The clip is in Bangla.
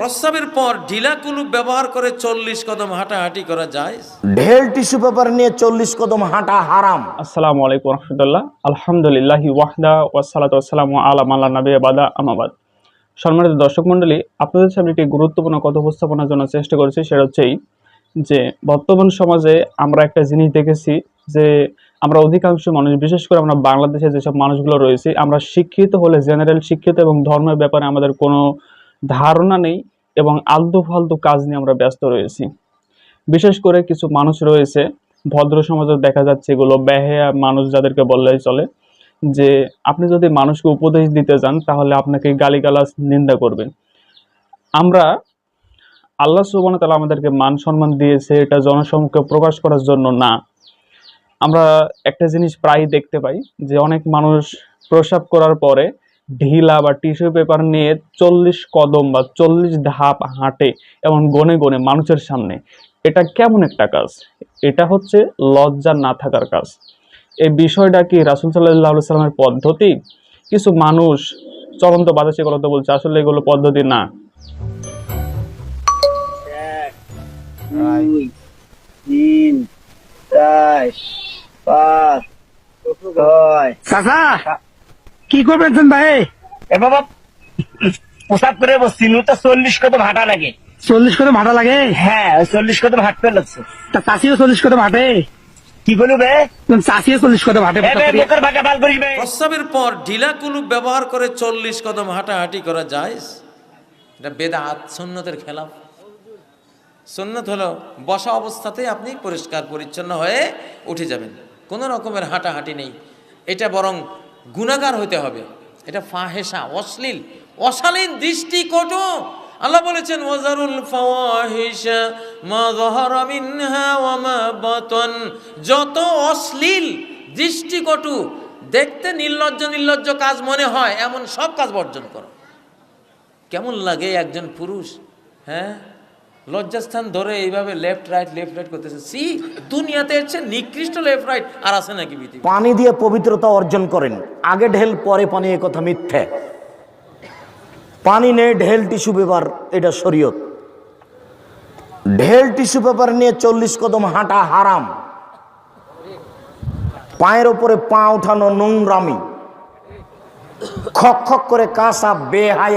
প্রস্রাবের পর ঢিলা কুলুপ ব্যবহার করে চল্লিশ কদম হাঁটাহাঁটি করা যায়। ঢেল টিস্যু পেপার নিয়ে চল্লিশ কদম হাঁটা হারাম। আসসালামু আলাইকুম রহমতুল্লাহ। আলহামদুলিল্লাহি ওয়াহদা ওয়াসালাত ওয়াসালাম আলাম আল্লাহ নবী বাদা আমাবাদ সম্মানিত দর্শক মণ্ডলী আপনাদের সামনে একটি গুরুত্বপূর্ণ কথা উপস্থাপনার জন্য চেষ্টা করেছি সেটা হচ্ছেই যে বর্তমান সমাজে আমরা একটা জিনিস দেখেছি যে আমরা অধিকাংশ মানুষ, বিশেষ করে আমরা বাংলাদেশে যেসব মানুষগুলো রয়েছে, আমরা শিক্ষিত হলে, জেনারেল শিক্ষিত এবং ধর্মের ব্যাপারে আমাদের কোনো ধারণা নেই এবং আলতু ফালতু কাজ নিয়ে আমরা ব্যস্ত রয়েছি। বিশেষ করে কিছু মানুষ রয়েছে, ভদ্র সমাজে দেখা যাচ্ছে এগুলো, বেহেয়া মানুষ যাদেরকে বললেই চলে, যে আপনি যদি মানুষকে উপদেশ দিতে যান, তাহলে আপনাকে গালিগালাজ নিন্দা করবেন আমরা আল্লাহ সুবহানাহু ওয়া তাআলা আমাদেরকে মান সম্মান দিয়েছে, এটা জনসম্মুখে প্রকাশ করার জন্য না। আমরা একটা জিনিস প্রায় দেখতে পাই যে অনেক মানুষ প্রসাব করার পরে ঢিলা বা টিস্যু পেপার নিয়ে চল্লিশ কদম বা চল্লিশ ধাপ হাঁটে এবং গনে গনে মানুষের সামনে। এটা কেমন একটা কাজ? এটা হচ্ছে লজ্জা না থাকার কাজ। এই বিষয়টা কি রাসুল সাল্লাহ সাল্লামের পদ্ধতি? কিছু মানুষ চলন্ত বাতাসে কথা বলছে, আসলে এগুলো পদ্ধতি না। তিন, চার পাঁচ ছয় চাচা কি করবেন শুন ভাই? এ বাবা পোশাক করে বসছি নু তো চল্লিশ কদম হাঁটা লাগে। চল্লিশ কদম হাঁটা লাগে? হ্যাঁ ওই চল্লিশ কদম হাঁটতে লাগছে। তা চাষিও চল্লিশ কি বলু বে। চাষিও পর ঢিলা কুলুপ ব্যবহার করে চল্লিশ কদম হাঁটাহাঁটি করা যায়। এটা বেদাত সুন্নতের খেলাফ। সুন্নত হলো বসা অবস্থাতেই আপনি পরিষ্কার পরিচ্ছন্ন হয়ে উঠে যাবেন। কোনো রকমের হাঁটাহাঁটি নেই। এটা বরং গুণাগার হতে হবে। এটা ফাহেসা অশ্লীল, অশালীন দৃষ্টি কটু আল্লাহ বলেছেন, ওয়াজারুল ফাওয়াহিশা মা যাহারা মিনহা ওয়া মা বাতান। যত অশ্লীল দৃষ্টিকটু, দেখতে নির্লজ্জ নির্লজ্জ কাজ মনে হয়, এমন সব কাজ বর্জন করো। কেমন লাগে একজন পুরুষ হ্যাঁ? লজ্জাস্থান ধরে এইভাবে লেফট রাইট লেফট রাইট করতেছে। সি, দুনিয়াতে হচ্ছে নিকৃষ্ট লেফট রাইট আর আছে নাকি পৃথিবী পানি দিয়ে পবিত্রতা অর্জন করেন। আগে ঢেল, পরে পানি, এ কথা মিথ্যে। পানি নেই, ঢেল, টিস্যু পেপার, এটা শরীয়ত। ঢেল, টিস্যু পেপার নিয়ে চল্লিশ কদম হাঁটা হারাম। পায়ের ওপরে পা উঠানো নোংরামি। খক খক করে কাঁসা বেহাই